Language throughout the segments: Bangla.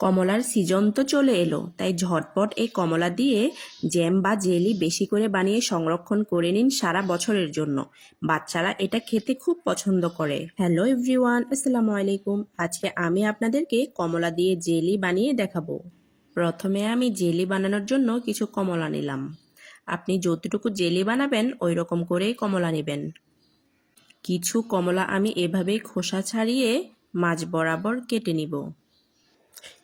কমলার সিজন তো চলে এলো, তাই ঝটপট এই কমলা দিয়ে জ্যাম বা জেলি বেশি করে বানিয়ে সংরক্ষণ করে নিন সারা বছরের জন্য। বাচ্চারা এটা খেতে খুব পছন্দ করে। হ্যালো এভরিওয়ান, আসসালামু আলাইকুম। আজকে আমি আপনাদেরকে কমলা দিয়ে জেলি বানিয়ে দেখাবো। প্রথমে আমি জেলি বানানোর জন্য কিছু কমলা নিলাম। আপনি যতটুকু জেলি বানাবেন ওই রকম করেই কমলা নেবেন। কিছু কমলা আমি এভাবেই খোসা ছাড়িয়ে মাছ বরাবর কেটে নিব।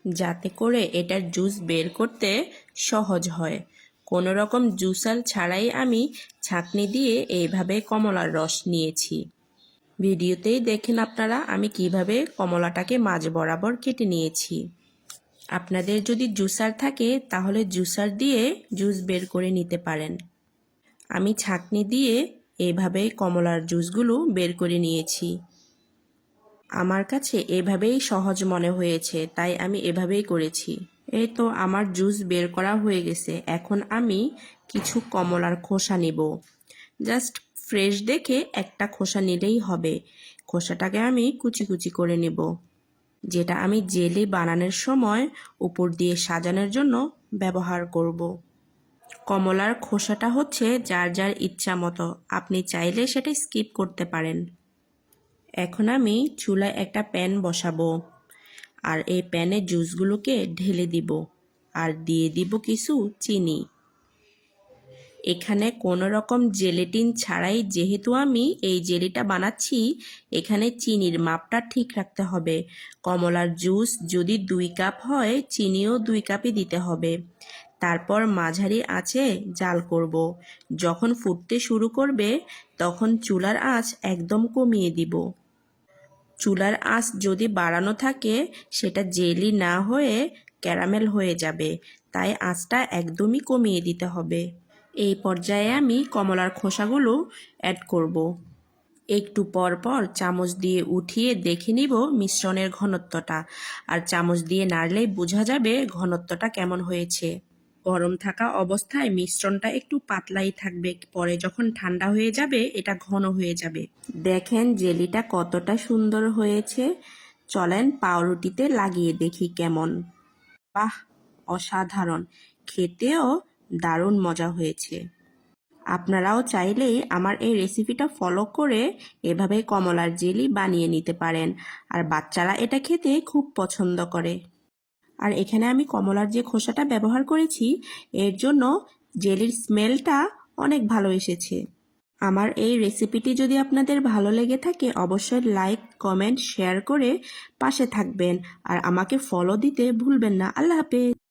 যাতে করে এটার জুস বের করতে সহজ হয়। কোনো রকম জুসার ছাড়াই আমি ছাঁকনি দিয়ে এইভাবে কমলার রস নিয়েছি। ভিডিওতেই দেখেন আপনারা আমি কীভাবে কমলাটাকে মাঝ বরাবর কেটে নিয়েছি। আপনাদের যদি জুসার থাকে, তাহলে জুসার দিয়ে জুস বের করে নিতে পারেন। আমি ছাঁকনি দিয়ে এইভাবে কমলার জুসগুলো বের করে নিয়েছি। আমার কাছে এভাবেই সহজ মনে হয়েছে, তাই আমি এভাবেই করেছি। এই তো আমার জুস বের করা হয়ে গেছে, এখন আমি কিছু কমলার খোসা নিব। জাস্ট ফ্রেশ দেখে একটা খোসা নিলেই হবে। খোসাটাকে আমি কুচি কুচি করে নেব। যেটা আমি জেলি বানানোর সময় উপর দিয়ে সাজানোর জন্য ব্যবহার করব। কমলার খোসাটা হচ্ছে যার যার ইচ্ছা মতো। আপনি চাইলে সেটা স্কিপ করতে পারেন। এখন আমি চুলায় একটা প্যান বসাবো। আর এই প্যানে জুসগুলোকে ঢেলে দিব আর দিয়ে দিব কিছু চিনি। এখানে কোনো রকম জেলেটিন ছাড়াই যেহেতু আমি এই জেলিটা বানাচ্ছি, এখানে চিনির মাপটা ঠিক রাখতে হবে। কমলার জুস যদি দুই কাপ হয়, চিনিও দুই কাপই দিতে হবে। তারপর মাঝারি আঁচে জাল করব। যখন ফুটতে শুরু করবে, তখন চুলার আঁচ একদম কমিয়ে দিব। চুলার আঁচ যদি বাড়ানো থাকে, সেটা জেলি না হয়ে ক্যারামেল হয়ে যাবে। তাই আঁচটা একদমই কমিয়ে দিতে হবে। এই পর্যায়ে আমি কমলার খোসাগুলো অ্যাড করব। একটু পর পর চামচ দিয়ে উঠিয়ে দেখে নিব মিশ্রণের ঘনত্বটা। আর চামচ দিয়ে নাড়লেই বোঝা যাবে ঘনত্বটা কেমন হয়েছে। গরম থাকা অবস্থায় মিশ্রণটা একটু পাতলাই থাকবে। পরে যখন ঠান্ডা হয়ে যাবে, এটা ঘন হয়ে যাবে। দেখেন জেলিটা কতটা সুন্দর হয়েছে। চলেন পাউরুটিতে লাগিয়ে দেখি কেমন। বাহ, অসাধারণ। খেতেও দারুণ মজা হয়েছে। আপনারাও চাইলেই আমার এই রেসিপিটা ফলো করে এভাবে কমলার জেলি বানিয়ে নিতে পারেন। আর বাচ্চারা এটা খেতে খুব পছন্দ করে। আর এখানে আমি কমলার যে খোসাটা ব্যবহার করেছি, এর জন্য জেলির স্মেলটা অনেক ভালো এসেছে। আমার এই রেসিপিটি যদি আপনাদের ভালো লেগে থাকে, অবশ্যই লাইক, কমেন্ট, শেয়ার করে পাশে থাকবেন। আর আমাকে ফলো দিতে ভুলবেন না। আল্লাহ হাফেজ।